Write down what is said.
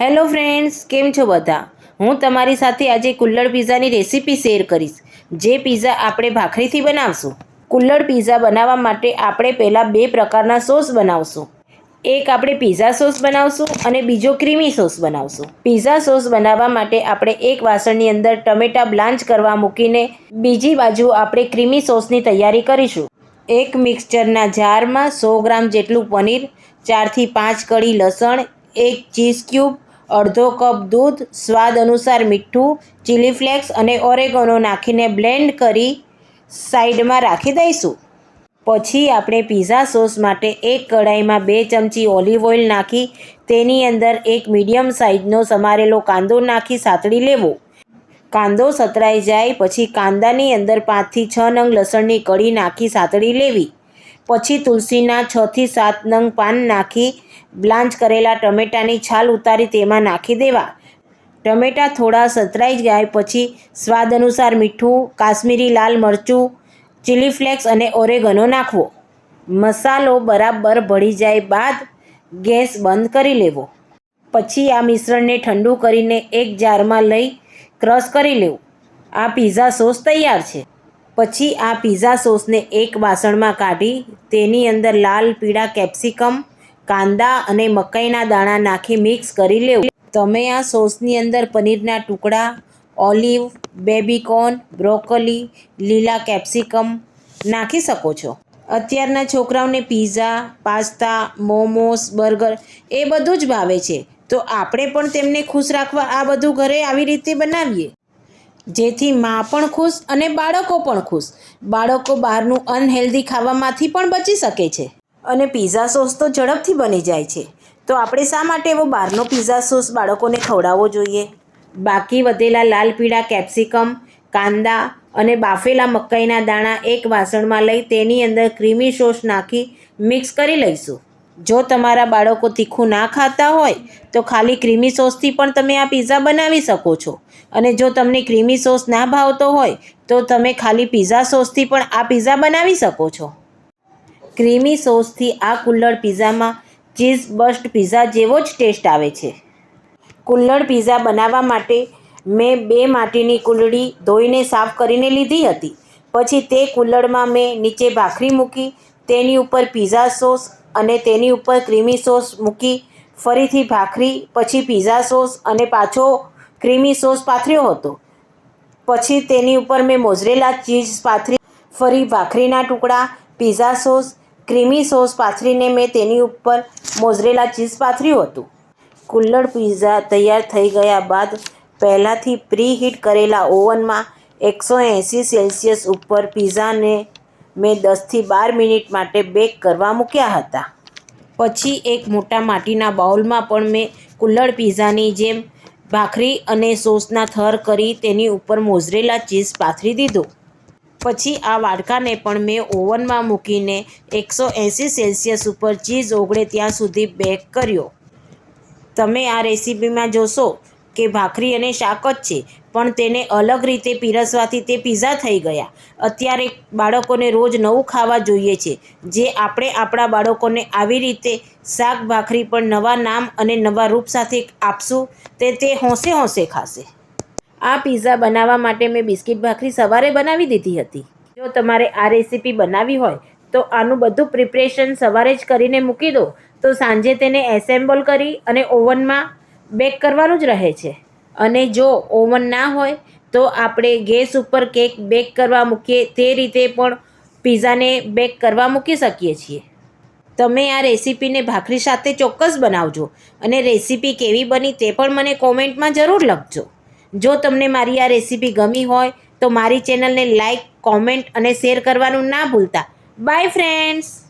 Hello friends, કેમ છો બધા? હું તમારી સાથે આજે કુલ્લડ પીઝાની રેસીપી શેર કરીશ. જે પીઝા આપણે ભાખરીથી બનાવશું. કુલ્લડ પીઝા બનાવવા માટે આપણે પહેલાં બે પ્રકારના સોસ બનાવશું. એક આપણે પીઝા સોસ બનાવશું અને બીજો ક્રીમી સોસ બનાવશું. પીઝા સોસ બનાવવા માટે આપણે એક વાસણની અંદર ટમેટા બ્લાન્ચ કરવા મૂકીને બીજી બાજુ આપણે ક્રીમી સોસની તૈયારી કરીશું. એક મિક્સચરના જારમાં સો ગ્રામ જેટલું પનીર, ચારથી પાંચ કળી લસણ, એક ચીઝ ક્યુબ અડધો કપ દૂધ, સ્વાદ અનુસાર મીઠું ચીલી ફ્લેક્સ અને ઓરેગોનો નાખીને બ્લેન્ડ કરી સાઈડમાં રાખી દઈશું. પછી આપણે પીઝા સોસ માટે એક કઢાઈમાં બે ચમચી ઓલિવ ઓઇલ નાખી, તેની અંદર એક મીડિયમ સાઇઝનો સમારેલો કાંદો નાખી સાતળી લેવો. કાંદો સતરાઈ જાય પછી કાંદાની અંદર પાંચથી છ નંગ લસણની કળી નાખી સાતળી લેવી. પછી તુલસીના છથી સાત નંગ પાન નાખી, બ્લાન્ચ કરેલા ટમેટાની છાલ ઉતારી તેમાં નાખી દેવા. ટમેટાં થોડા સતરાઈ જાય પછી સ્વાદ અનુસાર મીઠું, કાશ્મીરી લાલ મરચું, ચીલી ફ્લેક્સ અને ઓરેગનો નાખવો. મસાલો બરાબર ભળી જાય બાદ ગેસ બંધ કરી લેવો. પછી આ મિશ્રણને ઠંડુ કરીને એક જારમાં લઈ ક્રશ કરી લેવું. આ પીઝા સોસ તૈયાર છે. પછી આ પીઝા સોસને એક વાસણમાં કાઢી તેની અંદર લાલ, પીળા કેપ્સિકમ કાંદા અને મકાઈના દાણા નાખી મિક્સ કરી લેવું. તમે આ સોસની અંદર પનીરના ટુકડા ઓલિવ બેબીકોર્ન બ્રોકોલી લીલા કેપ્સિકમ નાખી શકો છો. અત્યારના છોકરાઓને પીઝા પાસ્તા મોમોસ બર્ગર એ બધું જ ભાવે છે. તો આપણે પણ તેમને ખુશ રાખવા આ બધું ઘરે આવી રીતે બનાવીએ. જેથી મા પણ ખુશ અને બાળકો પણ ખુશ. બાળકો બહારનું અનહેલ્ધી ખાવામાંથી પણ બચી શકે છે. અને પીઝા સોસ તો ઝડપથી બની જાય છે. તો આપણે શા માટે એવો બહારનો પીઝા સોસ બાળકોને ખવડાવવો જોઈએ? બાકી વધેલા લાલ પીળા કેપ્સિકમ કાંદા અને બાફેલા મકાઈના દાણા એક વાસણમાં લઈ તેની અંદર ક્રીમી સોસ નાખી મિક્સ કરી લઈશું. જો તમારા બાળકો તીખું ના ખાતા હોય, તો ખાલી ક્રીમી સોસથી પણ તમે આ પીઝા બનાવી શકો છો. અને જો તમને ક્રીમી સોસ ના ભાવતો હોય, તો તમે ખાલી પીઝા સોસથી પણ આ પીઝા બનાવી શકો છો. ક્રીમી સોસથી આ કુલ્લડ પીઝામાં ચીઝ બસ્ટ પીઝા જેવો જ ટેસ્ટ આવે છે. કુલ્લડ પીઝા બનાવવા માટે મેં બે માટીની કુલ્લડી ધોઈને સાફ કરીને લીધી હતી. પછી તે કુલ્લડમાં મેં નીચે ભાખરી મૂકી તેની ઉપર પીઝા સોસ અને તેની ઉપર ક્રીમી સોસ મૂકી ફરીથી ભાખરી, પછી પીઝા સોસ અને પાછો ક્રીમી સોસ પાથર્યો હતો. પછી તેની ઉપર મેં મોઝરેલા ચીઝ પાથરી, ફરી ભાખરીના ટુકડા પીઝા સોસ ક્રીમી સોસ પાથરીને મેં તેની ઉપર મોઝરેલા ચીઝ પાથર્યું હતું. કુલ્લડ પીઝા તૈયાર થઈ ગયા બાદ પહેલાંથી પ્રી હીટ કરેલા ઓવનમાં એકસો એંસી સેલ્સિયસ ઉપર પીઝાને મેં દસથી બાર મિનિટ માટે બેક કરવા મૂક્યા હતા. પછી એક મોટા માટીના બાઉલમાં પણ મેં કુલ્લડ પીઝાની જેમ ભાખરી અને સોસના થર કરી તેની ઉપર મોઝરેલા ચીઝ પાથરી દીધો. પછી આ વાડકાને પણ મેં ઓવનમાં મૂકીને એકસો એંસી સેલ્સિયસ ઉપર ચીઝ ઓગળે ત્યાં સુધી બેક કર્યો. તમે આ રેસીપીમાં જોશો કે ભાખરી અને શાક જ છે, પણ તેને અલગ રીતે પીરસવાથી તે પીઝા થઈ ગયા. અત્યારે બાળકોને રોજ નવું ખાવા જોઈએ છે, જે આપણે આપણા બાળકોને આવી રીતે શાક ભાખરી પણ નવા નામ અને નવા રૂપ સાથે આપશું, તે તે હોંશે હોંશે ખાશે. આ પીઝા બનાવવા માટે મેં બિસ્કિટ ભાખરી સવારે બનાવી દીધી હતી. જો તમારે આ રેસીપી બનાવી હોય, તો આનું બધું પ્રિપરેશન સવારે જ કરીને મૂકી દો. તો સાંજે તેને એસેમ્બલ કરી અને ઓવનમાં બેક કરવાનું જ રહે છે. અને જો ઓવન ના હોય, તો આપણે ગેસ ઉપર કેક બેક કરવા મૂકીએ, તે રીતે પણ પીઝાને બેક કરવા મૂકી શકીએ છીએ. તમે આ રેસીપીને ભાખરી સાથે ચોક્કસ બનાવજો. અને રેસીપી કેવી બની તે પણ મને કોમેન્ટમાં જરૂર લખજો. જો તમને મારી આ રેસીપી ગમી હોય, તો મારી ચેનલને લાઈક કોમેન્ટ અને શેર કરવાનું ના ભૂલતા. By friends